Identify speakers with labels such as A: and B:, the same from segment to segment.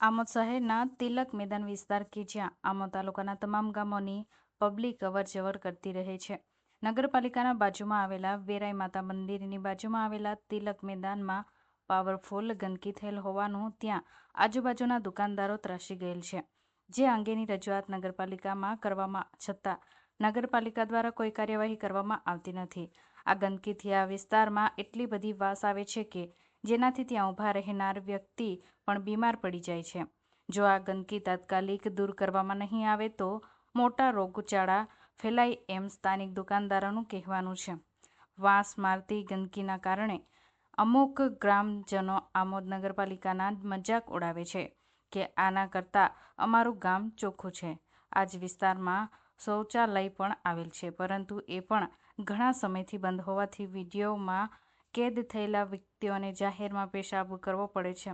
A: આમોદ શહેરના તિલક મેદાન વિસ્તાર કે જ્યાં આમોદ તાલુકાના તમામ ગામોની પબ્લિક અવરજવર કરતી રહે છે. નગરપાલિકાના બાજુમાં આવેલા વેરાઈ માતા મંદિરની બાજુમાં આવેલા તિલક મેદાનમાં પાવરફુલ ગંદકી થયેલ હોવાનું ત્યાં આજુબાજુના દુકાનદારો ત્રાસી ગયેલ છે. જે અંગેની રજૂઆત નગરપાલિકામાં કરવામાં છતાં નગરપાલિકા દ્વારા કોઈ કાર્યવાહી કરવામાં આવતી નથી. આ ગંદકીથી આ વિસ્તારમાં એટલી બધી વાસ આવે છે કે જેનાથી ત્યાં ઊભા રહેનાર વ્યક્તિ પણ બીમાર પડી જાય છે. જો આ ગંદકી તાત્કાલિક દૂર કરવામાં નહીં આવે તો મોટા રોગચાળા ફેલાય એમ સ્થાનિક દુકાનદારોનું કહેવાનું છે. વાંસ મારતી ગંદકીના કારણે અમુક ગ્રામજનો આમોદ નગરપાલિકાના મજાક ઉડાવે છે કે આના કરતાં અમારું ગામ ચોખ્ખું છે. આ જ વિસ્તારમાં શૌચાલય પણ આવેલ છે, પરંતુ એ પણ ઘણા સમયથી બંધ હોવાથી વિડીયોમાં કેદ થયેલા વ્યક્તિઓને જાહેરમાં પેશાબ કરવો પડે છે.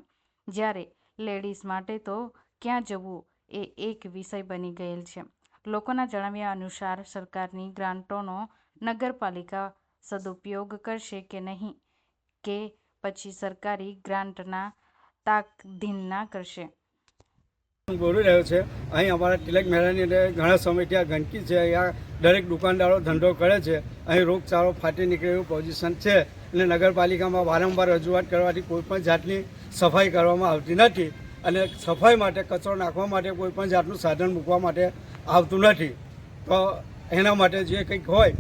A: જ્યારે લેડીઝ માટે તો ક્યાં જવું એ એક વિષય બની ગયેલ છે. લોકોના જણાવ્યા અનુસાર સરકારની ગ્રાન્ટોનો નગરપાલિકા સદુપયોગ કરશે કે નહીં કે પછી સરકારી ગ્રાન્ટના તાકધીનના કરશે?
B: હું બોલી રહ્યો છે, અહીં અમારા તિલક મહેરાની અંદર ઘણા સમયથી આ ગંદકી છે. અહીંયા દરેક દુકાનદારો ધંધો કરે છે. અહીં રોગચાળો ફાટી નીકળે એવું પોઝિશન છે. અને નગરપાલિકામાં વારંવાર રજૂઆત કરવાથી કોઈપણ જાતની સફાઈ કરવામાં આવતી નથી અને સફાઈ માટે કચરો નાખવા માટે કોઈપણ જાતનું સાધન મૂકવા માટે આવતું નથી. તો એના માટે જે કંઈક હોય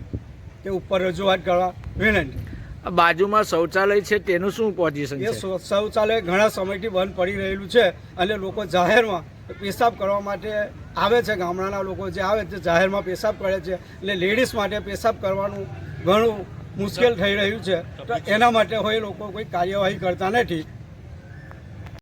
B: તે ઉપર રજૂઆત કરવા વિનંતી.
C: આ બાજુમાં શૌચાલય છે તેનું શું પોઝિશન
B: એ શૌચાલય ઘણા સમયથી બંધ પડી રહેલું છે અને લોકો જાહેરમાં પેશાબ કરવા માટે આવે છે. ગામડાના લોકો જે આવે તે જાહેરમાં પેશાબ કરે છે. એટલે લેડીઝ માટે પેશાબ કરવાનું ઘણું મુશ્કેલ થઈ રહ્યું છે. તો એના માટે હોય લોકો કોઈ કાર્યવાહી કરતા નથી.